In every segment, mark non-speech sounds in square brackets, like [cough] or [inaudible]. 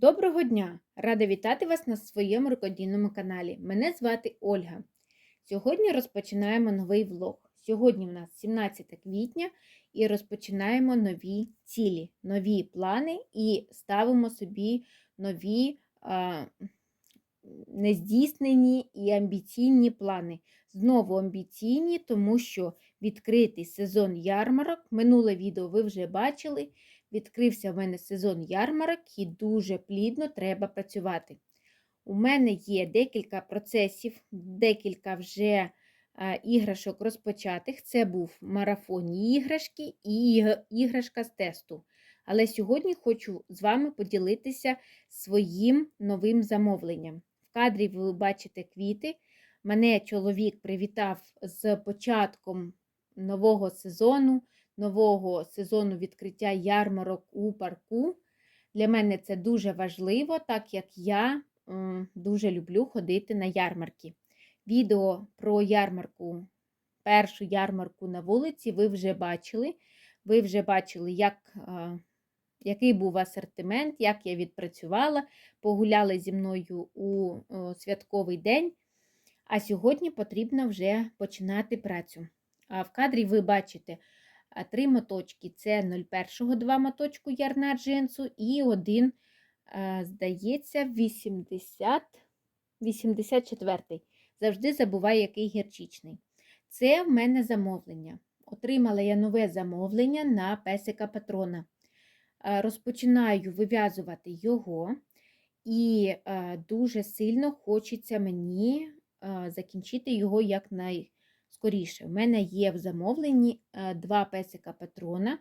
Доброго дня! Рада вітати вас на своєму рукодільному каналі. Мене звати Ольга. Сьогодні розпочинаємо новий влог. Сьогодні в нас 17 квітня і розпочинаємо нові цілі, нові плани і ставимо собі нові а, нездійснені і амбіційні плани. Знову амбіційні, тому що відкритий сезон ярмарок. Минуле відео ви вже бачили. Відкрився в мене сезон ярмарок і дуже плідно треба працювати. У мене є декілька процесів, декілька вже іграшок розпочатих. Це був марафонні іграшки і іграшка з тесту. Але сьогодні хочу з вами поділитися своїм новим замовленням. В кадрі ви бачите квіти. Мене чоловік привітав з початком нового сезону нового сезону відкриття ярмарок у парку. Для мене це дуже важливо, так як я дуже люблю ходити на ярмарки. Відео про ярмарку, першу ярмарку на вулиці, ви вже бачили. Ви вже бачили, як, який був асортимент, як я відпрацювала, погуляли зі мною у святковий день. А сьогодні потрібно вже починати працю. А в кадрі ви бачите три моточки це 01 два моточку ярна джинсу і один, здається, 80, 84 Завжди забуваю, який гірчичний. Це в мене замовлення. Отримала я нове замовлення на песика патрона. Розпочинаю вив'язувати його, і дуже сильно хочеться мені закінчити його якнай скоріше. У мене є в замовленні е, два песика патрона.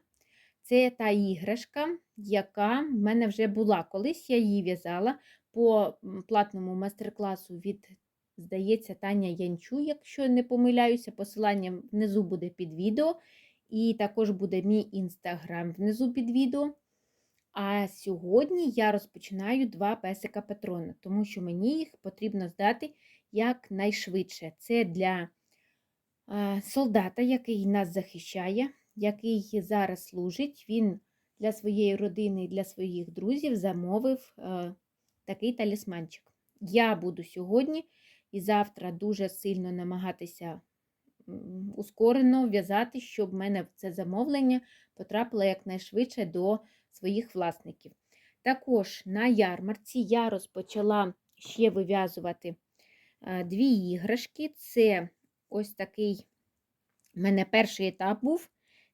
Це та іграшка, яка в мене вже була. Колись я її в'язала по платному майстер-класу від, здається, Таня Янчу, якщо не помиляюся, посилання внизу буде під відео. І також буде мій інстаграм внизу під відео. А сьогодні я розпочинаю два песика патрона, тому що мені їх потрібно здати якнайшвидше. Це для солдата, який нас захищає, який зараз служить, він для своєї родини і для своїх друзів замовив е, такий талісманчик. Я буду сьогодні і завтра дуже сильно намагатися ускорено в'язати, щоб в мене це замовлення потрапило якнайшвидше до своїх власників. Також на ярмарці я розпочала ще вив'язувати е, дві іграшки. Це ось такий у мене перший етап був.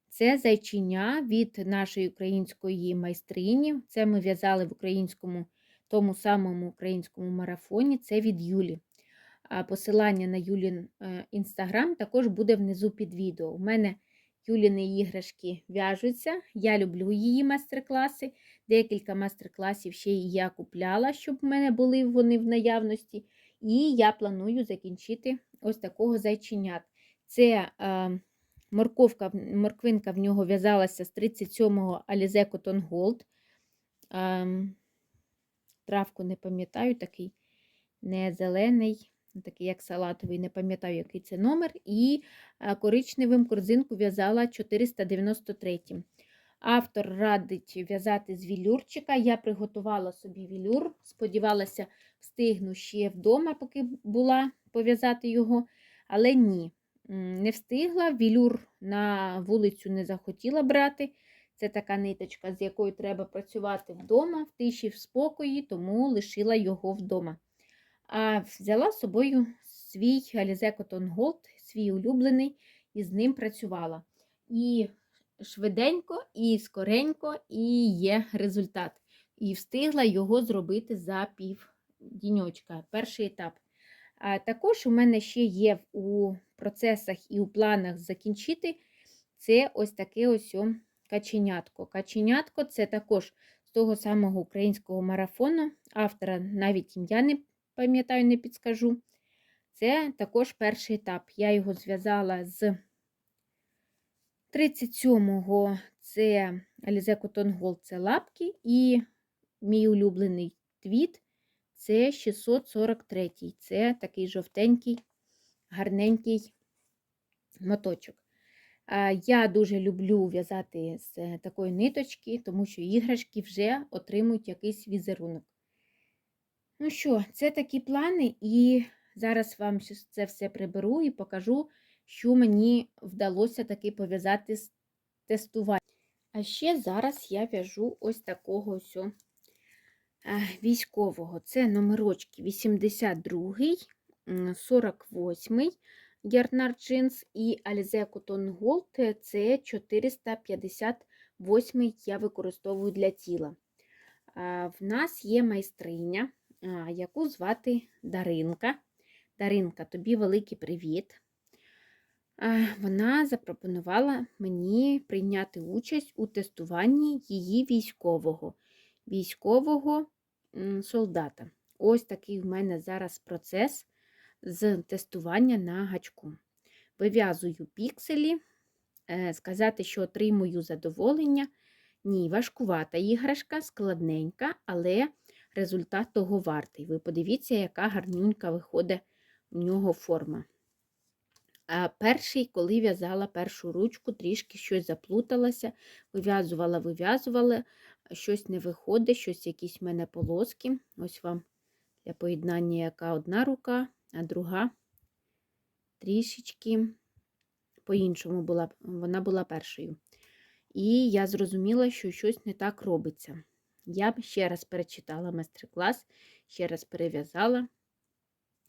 Це зайчиня від нашої української майстрині. Це ми в'язали в українському, тому самому українському марафоні, це від Юлі. Посилання на Юлін е, інстаграм також буде внизу під відео. У мене Юліни іграшки в'яжуться. Я люблю її майстер-класи. Декілька майстер-класів ще і я купляла, щоб в мене були вони в наявності. І я планую закінчити ось такого зайченят. Це е, морковка, морквинка в нього в'язалася з 37-го Alize Cotton Gold. Е, травку не пам'ятаю, такий не зелений, такий як салатовий, не пам'ятаю, який це номер. І е, коричневим корзинку в'язала 493 Автор радить в'язати з вілюрчика. Я приготувала собі вілюр, сподівалася, встигну ще вдома, поки була пов'язати його, але ні, не встигла. Вілюр на вулицю не захотіла брати. Це така ниточка, з якою треба працювати вдома, в тиші, в спокої, тому лишила його вдома. А взяла з собою свій Alize Cotton Gold, свій улюблений, і з ним працювала. І швиденько, і скоренько, і є результат. І встигла його зробити за пів діньочка, перший етап. Також у мене ще є у процесах і у планах закінчити це ось таке ось каченятко. Каченятко це також з того самого українського марафону. Автора навіть ім'я не пам'ятаю, не підскажу. Це також перший етап. Я його зв'язала з 37-го це Alize Cotton Gold це лапки, і мій улюблений твіт це 643 Це такий жовтенький, гарненький моточок. Я дуже люблю в'язати з такої ниточки, тому що іграшки вже отримують якийсь візерунок. Ну що, це такі плани, і зараз вам це все приберу і покажу, що мені вдалося таки пов'язати з тестуванням. А ще зараз я в'яжу ось такого ось військового. Це номерочки 82, м, 48 Гернар Джинс і Alize Cotton Gold це 458 я використовую для тіла. В нас є майстриня, яку звати Даринка. Даринка, тобі великий привіт. Вона запропонувала мені прийняти участь у тестуванні її військового, військового солдата. Ось такий в мене зараз процес з тестування на гачку. Вив'язую пікселі, е, сказати, що отримую задоволення. Ні, важкувата іграшка, складненька, але результат того вартий. Ви подивіться, яка гарнюнька виходить в нього форма. А перший, коли в'язала першу ручку, трішки щось заплуталася, вив'язувала, вив'язувала, щось не виходить, щось якісь в мене полоски. Ось вам для поєднання, яка одна рука, а друга трішечки по-іншому була, вона була першою. І я зрозуміла, що щось не так робиться. Я ще раз перечитала майстер-клас, ще раз перев'язала,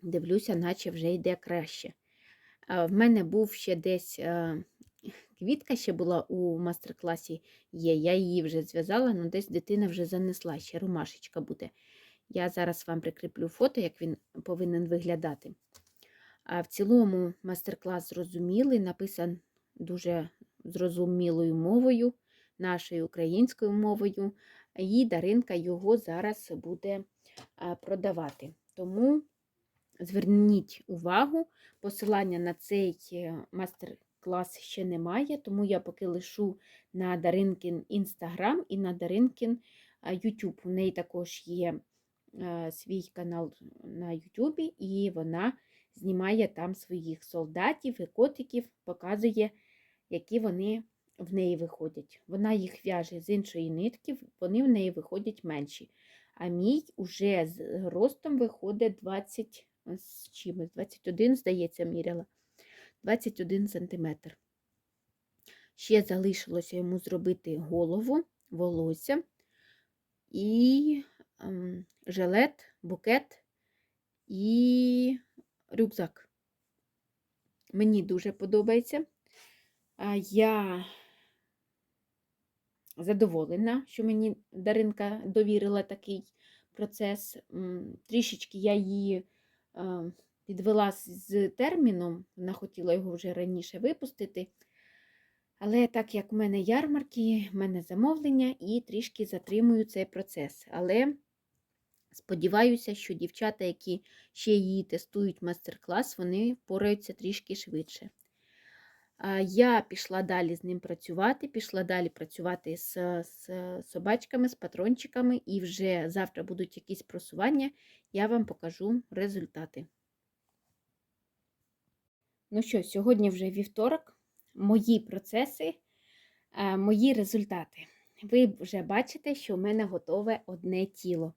дивлюся, наче вже йде краще. В мене був ще десь е, квітка ще була у майстер-класі є. Я її вже зв'язала, але десь дитина вже занесла, ще ромашечка буде. Я зараз вам прикріплю фото, як він повинен виглядати. А в цілому майстер-клас зрозумілий, написан дуже зрозумілою мовою, нашою українською мовою, і Даринка його зараз буде продавати. Тому зверніть увагу, посилання на цей е, майстер-клас ще немає, тому я поки лишу на Даринкін Інстаграм і на Даринкін Ютуб. У неї також є свій канал на Ютубі, і вона знімає там своїх солдатів і котиків, показує які вони в неї виходять. Вона їх в'яже з іншої нитки, вони в неї виходять менші. А мій уже з ростом виходить 20 з чимось, 21, здається, міряла, 21 см. Ще залишилося йому зробити голову, волосся і ем, жилет, букет і рюкзак. Мені дуже подобається. Я задоволена, що мені Даринка довірила такий процес. Трішечки я її підвела з терміном, вона хотіла його вже раніше випустити. Але так як в мене ярмарки, в мене замовлення і трішки затримую цей процес. Але сподіваюся, що дівчата, які ще її тестують мастер-клас, вони впораються трішки швидше. Я пішла далі з ним працювати, пішла далі працювати з, з собачками, з патрончиками, і вже завтра будуть якісь просування, я вам покажу результати. Ну що, сьогодні вже вівторок, мої процеси, мої результати. Ви вже бачите, що в мене готове одне тіло.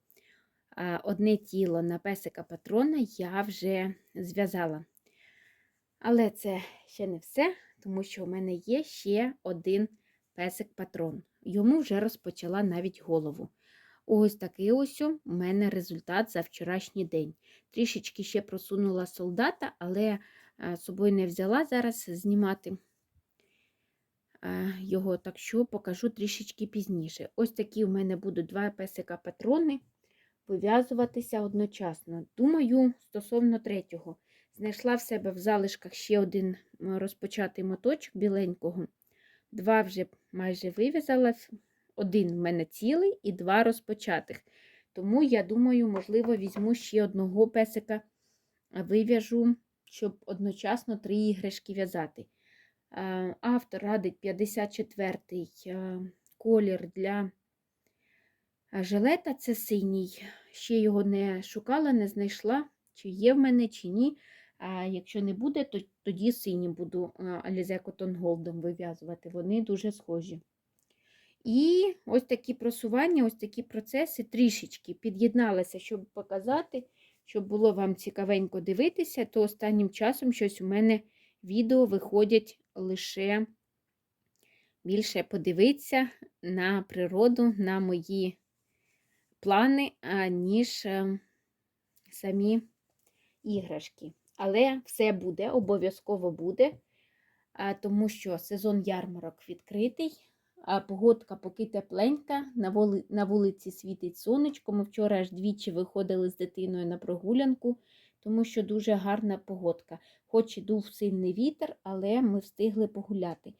Одне тіло на песика патрона я вже зв'язала. Але це ще не все тому що у мене є ще один песик-патрон. Йому вже розпочала навіть голову. Ось такий ось у мене результат за вчорашній день. Трішечки ще просунула солдата, але з собою не взяла зараз знімати його, так що покажу трішечки пізніше. Ось такі у мене будуть два песика-патрони вив'язуватися одночасно. Думаю, стосовно третього. Знайшла в себе в залишках ще один розпочатий моточок біленького. Два вже майже вив'язала, один в мене цілий і два розпочатих. Тому, я думаю, можливо, візьму ще одного песика, вив'яжу, щоб одночасно три іграшки в'язати. Автор радить 54-й колір для жилета це синій. Ще його не шукала, не знайшла, чи є в мене, чи ні. А якщо не буде, то тоді синім буду Alize Cotton Gold вив'язувати. Вони дуже схожі. І ось такі просування, ось такі процеси трішечки під'єдналися, щоб показати, щоб було вам цікавенько дивитися, то останнім часом щось у мене відео виходять лише більше подивитися на природу, на мої плани, аніж е, самі іграшки. Але все буде, обов'язково буде, тому що сезон ярмарок відкритий, а погодка поки тепленька, на, воли, на вулиці світить сонечко. Ми вчора аж двічі виходили з дитиною на прогулянку, тому що дуже гарна погодка. Хоч і дув сильний вітер, але ми встигли погуляти.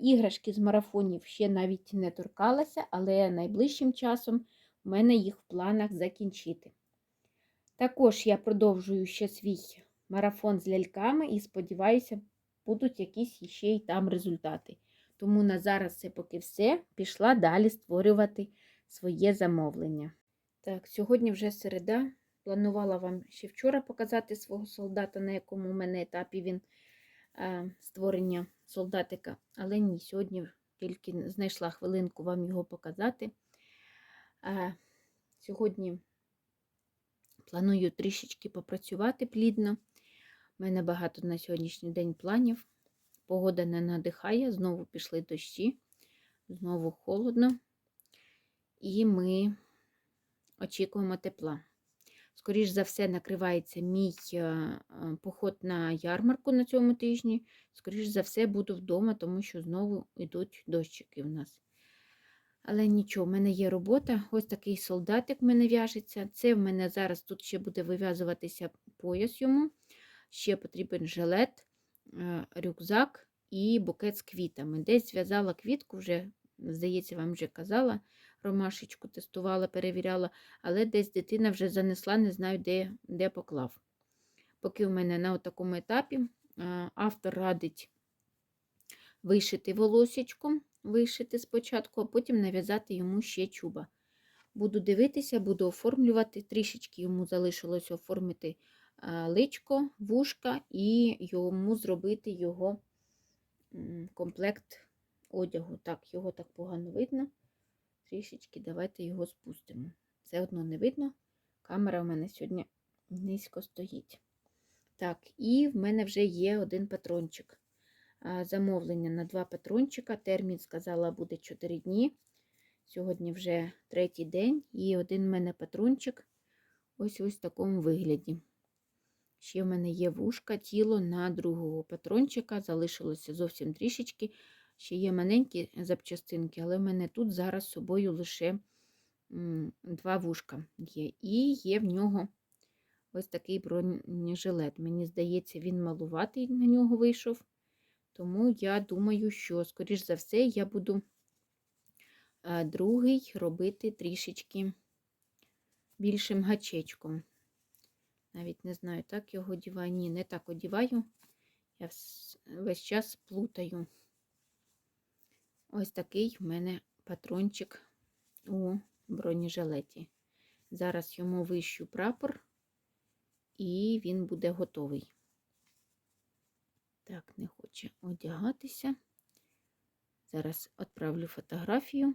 Іграшки з марафонів ще навіть не торкалася, але найближчим часом у мене їх в планах закінчити. Також я продовжую ще свій марафон з ляльками і сподіваюся, будуть якісь ще й там результати. Тому на зараз це поки все. Пішла далі створювати своє замовлення. Так, сьогодні вже середа. Планувала вам ще вчора показати свого солдата, на якому у мене етапі він е, створення солдатика. Але ні, сьогодні тільки знайшла хвилинку вам його показати. Е, сьогодні планую трішечки попрацювати плідно. У мене багато на сьогоднішній день планів. Погода не надихає, знову пішли дощі, знову холодно. І ми очікуємо тепла. Скоріш за все, накривається мій е, поход на ярмарку на цьому тижні. Скоріш за все, буду вдома, тому що знову йдуть дощики в нас. Але нічого, в мене є робота. Ось такий солдатик в мене в'яжеться. Це в мене зараз тут ще буде вив'язуватися пояс йому. Ще потрібен жилет, е, рюкзак і букет з квітами. Десь зв'язала квітку, вже, здається, вам вже казала, ромашечку тестувала, перевіряла, але десь дитина вже занесла, не знаю, де, де поклав. Поки в мене на такому етапі е, автор радить вишити волосечком, вишити спочатку, а потім нав'язати йому ще чуба. Буду дивитися, буду оформлювати. Трішечки йому залишилось оформити личко, вушка і йому зробити його комплект одягу. Так, його так погано видно. Трішечки давайте його спустимо. Все одно не видно. Камера в мене сьогодні низько стоїть. Так, і в мене вже є один патрончик. Замовлення на два патрончика. Термін, сказала, буде 4 дні. Сьогодні вже третій день, і один в мене патрончик ось ось в такому вигляді. Ще в мене є вушка, тіло на другого патрончика, залишилося зовсім трішечки. Ще є маленькі запчастинки, але в мене тут зараз з собою лише два вушка є. І є в нього ось такий бронежилет. Мені здається, він малуватий на нього вийшов. Тому я думаю, що, скоріш за все, я буду другий робити трішечки більшим гачечком. Навіть не знаю, так його одіваю. Ні, не так одіваю. Я весь час плутаю. Ось такий в мене патрончик у бронежилеті. Зараз йому вищу прапор, і він буде готовий. Так, не хоче одягатися. Зараз відправлю фотографію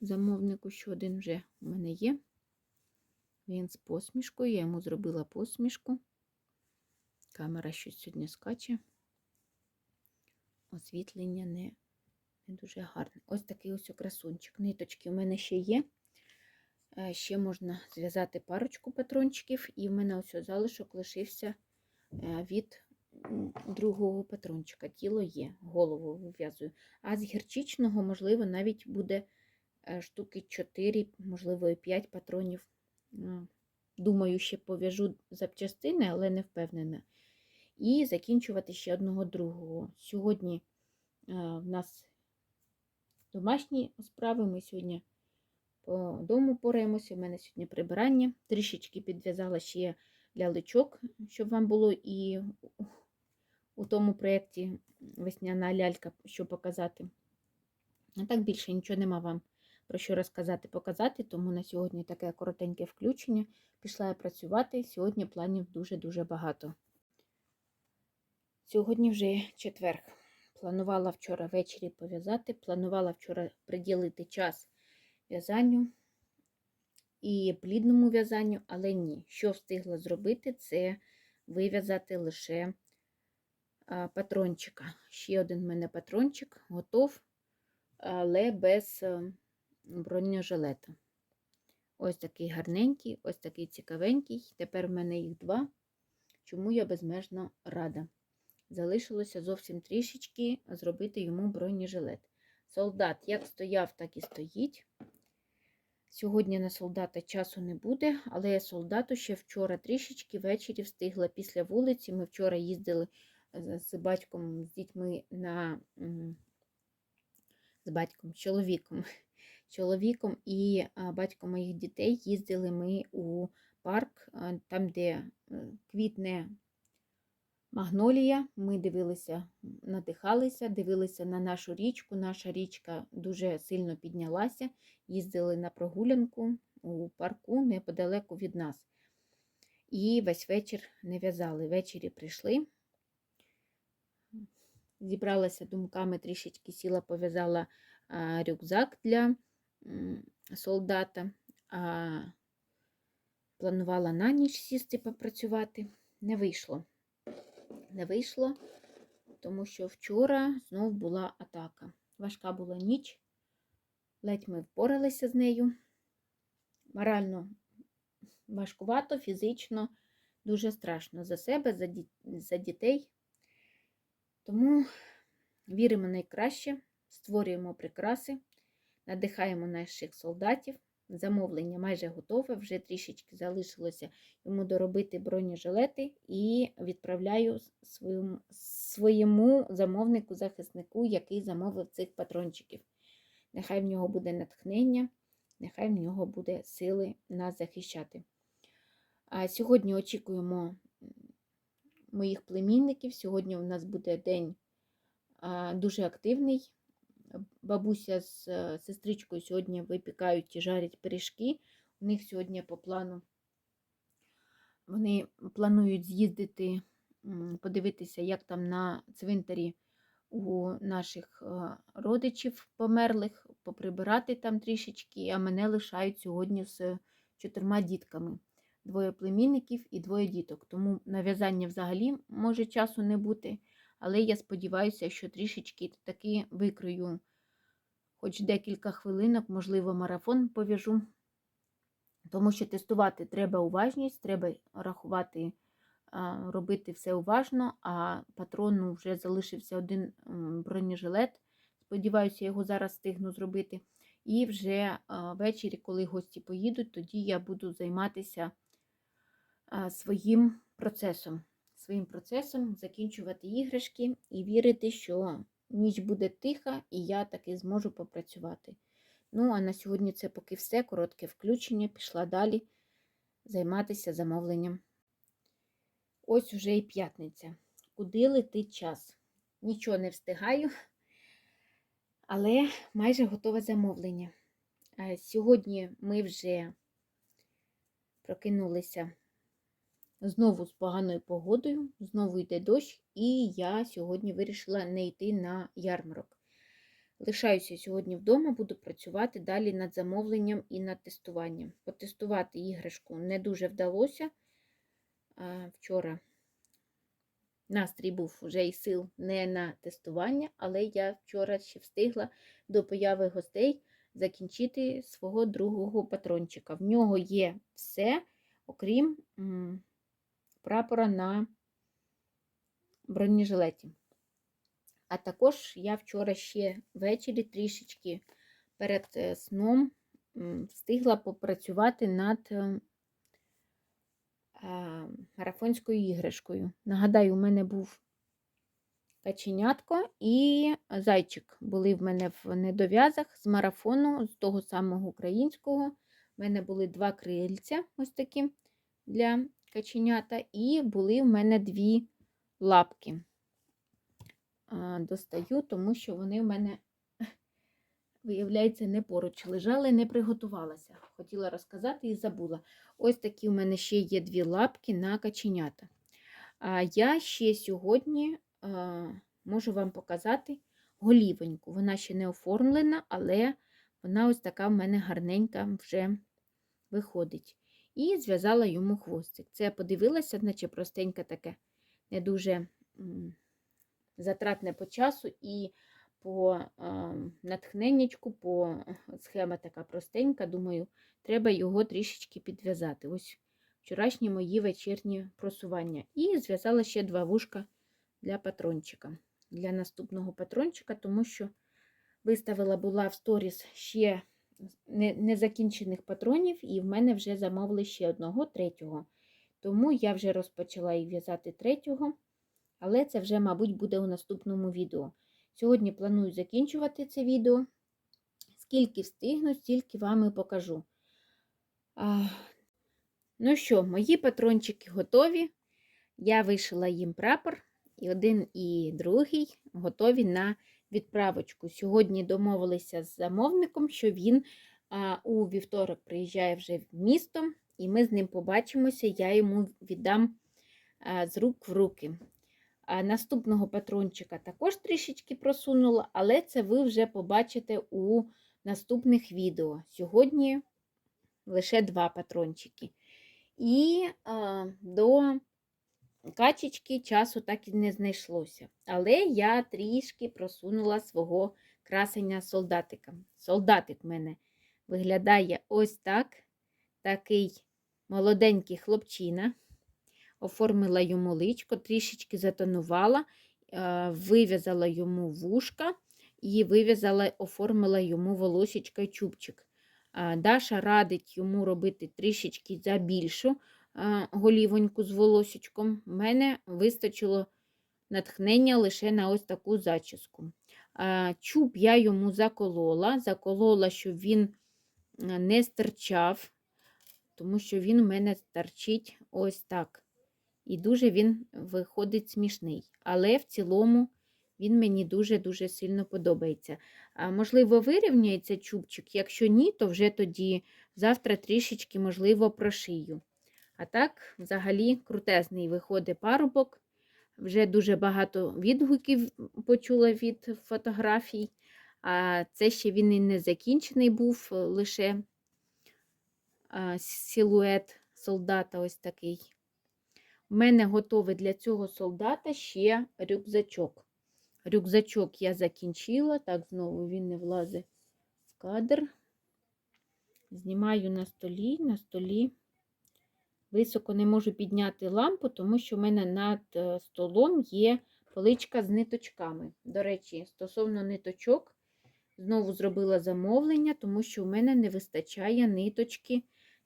замовнику, що один вже у мене є. Він з посмішкою, я йому зробила посмішку. Камера щось сьогодні скаче. Освітлення не не дуже гарне. Ось такий ось красунчик. Ниточки у мене ще є. Е, ще можна зв'язати парочку патрончиків, і в мене ось залишок лишився е, від другого патрончика. Тіло є, голову вив'язую. А з гірчичного, можливо, навіть буде е, штуки 4, можливо, і 5 патронів. Думаю, ще пов'яжу запчастини, але не впевнена. І закінчувати ще одного другого. Сьогодні в нас домашні справи. Ми сьогодні по дому пораємося. У мене сьогодні прибирання. Трішечки підв'язала ще лялечок, щоб вам було і у тому проєкті весняна лялька, що показати. А так більше нічого нема вам про що розказати, показати, тому на сьогодні таке коротеньке включення. Пішла я працювати. Сьогодні планів дуже-дуже багато. Сьогодні вже четверг. Планувала вчора ввечері пов'язати, планувала вчора приділити час в'язанню і плідному в'язанню, але ні. Що встигла зробити, це вив'язати лише патрончика. Ще один в мене патрончик готов, але без е, бронежилета. Ось такий гарненький, ось такий цікавенький. Тепер в мене їх два, чому я безмежно рада. Залишилося зовсім трішечки зробити йому бронежилет. Солдат як стояв, так і стоїть. Сьогодні на солдата часу не буде, але я солдату ще вчора трішечки ввечері встигла після вулиці. Ми вчора їздили з з батьком, з дітьми на з батьком, з чоловіком. Чоловіком і батьком моїх дітей їздили ми у парк, там, де е, квітне магнолія. Ми дивилися, надихалися, дивилися на нашу річку. Наша річка дуже сильно піднялася. Їздили на прогулянку у парку неподалеку від нас. І весь вечір не в'язали. Ввечері прийшли. Зібралася думками, трішечки сіла, пов'язала рюкзак для солдата. А, планувала на ніч сісти попрацювати. Не вийшло. Не вийшло, тому що вчора знов була атака. Важка була ніч, ледь ми впоралися з нею. Морально важкувато, фізично, дуже страшно за себе, за, ді... за дітей. Тому віримо найкраще, створюємо прикраси, надихаємо наших солдатів. Замовлення майже готове, вже трішечки залишилося йому доробити бронежилети і відправляю своєму, своєму замовнику-захиснику, який замовив цих патрончиків. Нехай в нього буде натхнення, нехай в нього буде сили нас захищати. А сьогодні очікуємо моїх племінників. Сьогодні у нас буде день дуже активний. Бабуся з е, сестричкою сьогодні випікають і жарять пиріжки. У них сьогодні по плану вони планують з'їздити, подивитися, як там на цвинтарі у наших е, родичів померлих, поприбирати там трішечки, а мене лишають сьогодні з чотирма дітками. Двоє племінників і двоє діток. Тому на в'язання взагалі може часу не бути. Але я сподіваюся, що трішечки таки викрою хоч декілька хвилинок, можливо, марафон пов'яжу. Тому що тестувати треба уважність, треба рахувати, робити все уважно, а патрону вже залишився один бронежилет. Сподіваюся, я його зараз встигну зробити. І вже ввечері, коли гості поїдуть, тоді я буду займатися своїм процесом своїм процесом закінчувати іграшки і вірити, що ніч буде тиха, і я таки зможу попрацювати. Ну, а на сьогодні це поки все. Коротке включення. Пішла далі займатися замовленням. Ось уже і п'ятниця. Куди летить час? Нічого не встигаю, але майже готове замовлення. Сьогодні ми вже прокинулися Знову з поганою погодою, знову йде дощ, і я сьогодні вирішила не йти на ярмарок. Лишаюся сьогодні вдома, буду працювати далі над замовленням і над тестуванням. Потестувати іграшку не дуже вдалося. Вчора настрій був вже і сил не на тестування, але я вчора ще встигла до появи гостей закінчити свого другого патрончика. В нього є все, окрім прапора на бронежилеті. А також я вчора ще ввечері трішечки перед е, сном встигла попрацювати над е, марафонською іграшкою. Нагадаю, у мене був каченятко і зайчик були в мене в недов'язах з марафону, з того самого українського. У мене були два крильця, ось такі для каченята, і були в мене дві лапки. Достаю, тому що вони в мене, [laughs] виявляється, не поруч лежали, не приготувалася. Хотіла розказати і забула. Ось такі в мене ще є дві лапки на каченята. А я ще сьогодні можу вам показати голівоньку. Вона ще не оформлена, але вона ось така в мене гарненька вже виходить. І зв'язала йому хвостик. Це подивилася, наче простеньке таке, не дуже затратне по часу і по натхненнячку, по схема така простенька. Думаю, треба його трішечки підв'язати. Ось вчорашні мої вечірні просування. І зв'язала ще два вушка для патрончика. Для наступного патрончика, тому що виставила була в сторіс ще незакінчених патронів, і в мене вже замовили ще одного третього. Тому я вже розпочала і в'язати третього, але це вже, мабуть, буде у наступному відео. Сьогодні планую закінчувати це відео. Скільки встигну, стільки вам і покажу. А, ну що, мої патрончики готові. Я вишила їм прапор, і один і другий готові на відправочку. Сьогодні домовилися з замовником, що він у вівторок приїжджає вже в місто, і ми з ним побачимося, я йому віддам з рук в руки. Наступного патрончика також трішечки просунула, але це ви вже побачите у наступних відео. Сьогодні лише два патрончики. І а, до качечки часу так і не знайшлося. Але я трішки просунула свого красення солдатика. Солдатик в мене виглядає ось так. Такий молоденький хлопчина. Оформила йому личко, трішечки затонувала, е, вив'язала йому вушка і вив'язала, оформила йому волосічка чубчик. Даша радить йому робити трішечки забільшу голівоньку з волосічком. У мене вистачило натхнення лише на ось таку зачіску. Чуб я йому заколола, заколола, щоб він не стирчав, тому що він у мене старчить ось так. І дуже він виходить смішний. Але в цілому він мені дуже-дуже сильно подобається. А, можливо, вирівняється чубчик. Якщо ні, то вже тоді завтра трішечки, можливо, прошию. А так, взагалі, крутезний виходить парубок. Вже дуже багато відгуків почула від фотографій. А це ще він і не закінчений був, лише а, силует солдата ось такий. У мене готовий для цього солдата ще рюкзачок. Рюкзачок я закінчила, так, знову він не влазить в кадр. Знімаю на столі, на столі. Високо не можу підняти лампу, тому що в мене над е, столом є поличка з ниточками. До речі, стосовно ниточок, знову зробила замовлення, тому що в мене не вистачає ниточки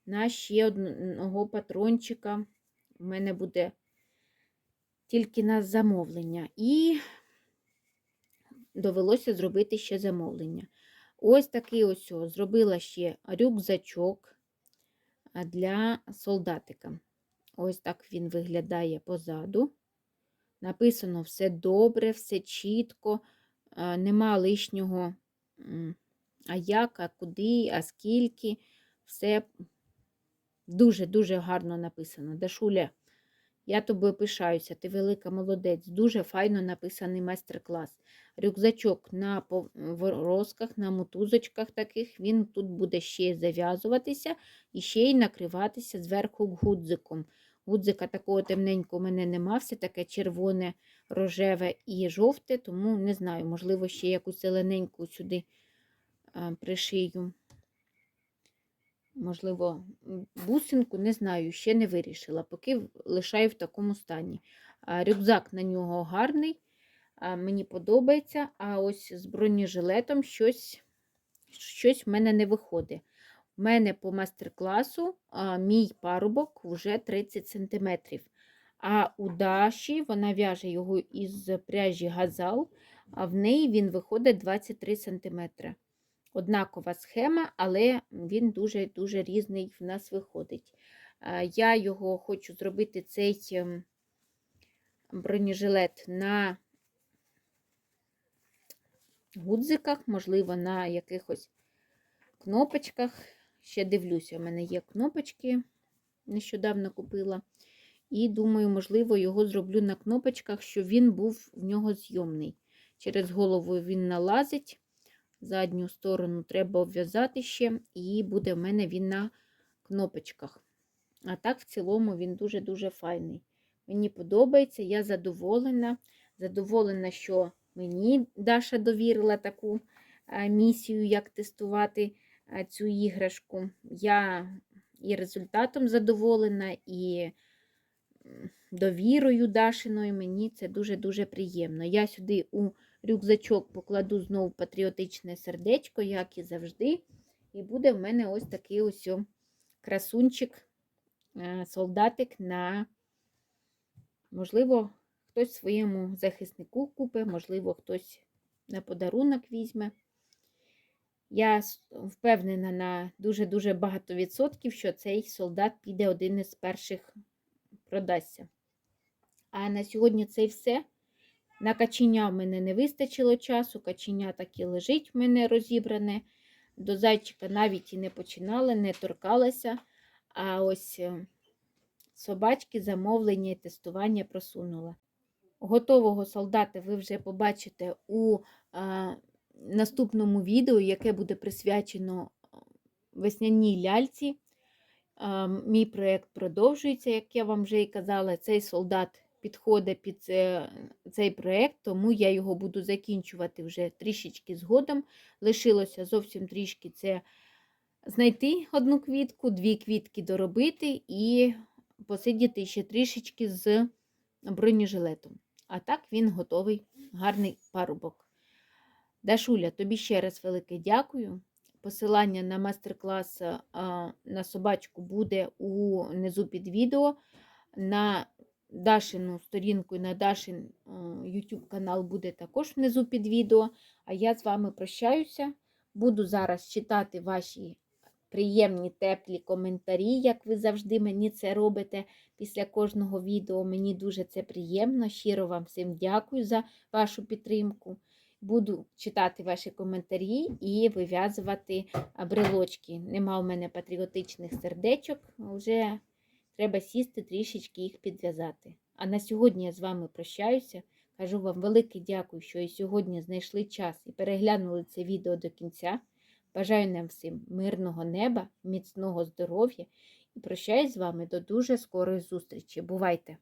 на ще одного патрончика. У мене буде тільки на замовлення. І довелося зробити ще замовлення. Ось такий ось зробила ще рюкзачок для солдатика. Ось так він виглядає позаду. Написано все добре, все чітко, нема лишнього, а як, а куди, а скільки. Все дуже-дуже гарно написано. Дашуля, я тобою пишаюся, ти велика молодець. Дуже файно написаний майстер-клас. Рюкзачок на розках, на мотузочках таких, він тут буде ще зав'язуватися і ще й накриватися зверху гудзиком. Гудзика такого темненького у мене нема, все таке червоне, рожеве і жовте, тому не знаю, можливо, ще якусь зелененьку сюди пришию. Можливо, бусинку, не знаю, ще не вирішила, поки лишаю в такому стані. Рюкзак на нього гарний, мені подобається, а ось з бронежилетом щось щось в мене не виходить. У мене по мастер-класу мій парубок вже 30 см. А у Даші вона в'яже його із пряжі газал, а в неї він виходить 23 см. Однакова схема, але він дуже-дуже різний в нас виходить. Я його хочу зробити цей ем, бронежилет на гудзиках, можливо, на якихось кнопочках. Ще дивлюся, у мене є кнопочки, нещодавно купила. І думаю, можливо, його зроблю на кнопочках, щоб він був в нього зйомний. Через голову він налазить. Задню сторону треба обв'язати ще, і буде в мене він на кнопочках. А так, в цілому, він дуже-дуже файний. Мені подобається, я задоволена. Задоволена, що мені Даша довірила таку місію, як тестувати цю іграшку. Я і результатом задоволена, і довірою Дашиною. Мені це дуже-дуже приємно. Я сюди у рюкзачок покладу знову патріотичне сердечко, як і завжди. І буде в мене ось такий ось красунчик, е, солдатик на, можливо, хтось своєму захиснику купить, можливо, хтось на подарунок візьме. Я впевнена на дуже-дуже багато відсотків, що цей солдат піде один із перших продасться. А на сьогодні це все. На каченя в мене не вистачило часу, каченя так лежить в мене розібране. До зайчика навіть і не починала, не торкалася. А ось е, собачки замовлення і тестування просунула. Готового солдата ви вже побачите у а, наступному відео, яке буде присвячено е, весняній ляльці. А, Мій проєкт продовжується, як я вам вже і казала. Цей солдат підходить під це, цей проєкт, тому я його буду закінчувати вже трішечки згодом. Лишилося зовсім трішки це знайти одну квітку, дві квітки доробити і посидіти ще трішечки з бронежилетом. А так він готовий, гарний парубок. Дашуля, тобі ще раз велике дякую. Посилання на майстер-клас на собачку буде унизу під відео. На Дашину сторінку і на Дашин YouTube канал буде також внизу під відео. А я з вами прощаюся. Буду зараз читати ваші приємні теплі коментарі, як ви завжди мені це робите після кожного відео. Мені дуже це приємно. Щиро вам всім дякую за вашу підтримку. Буду читати ваші коментарі і вив'язувати брелочки. Нема в мене патріотичних сердечок, вже треба сісти трішечки їх підв'язати. А на сьогодні я з вами прощаюся. Кажу вам велике дякую, що і сьогодні знайшли час і переглянули це відео до кінця. Бажаю нам всім мирного неба, міцного здоров'я і прощаюсь з вами до дуже скорої зустрічі. Бувайте!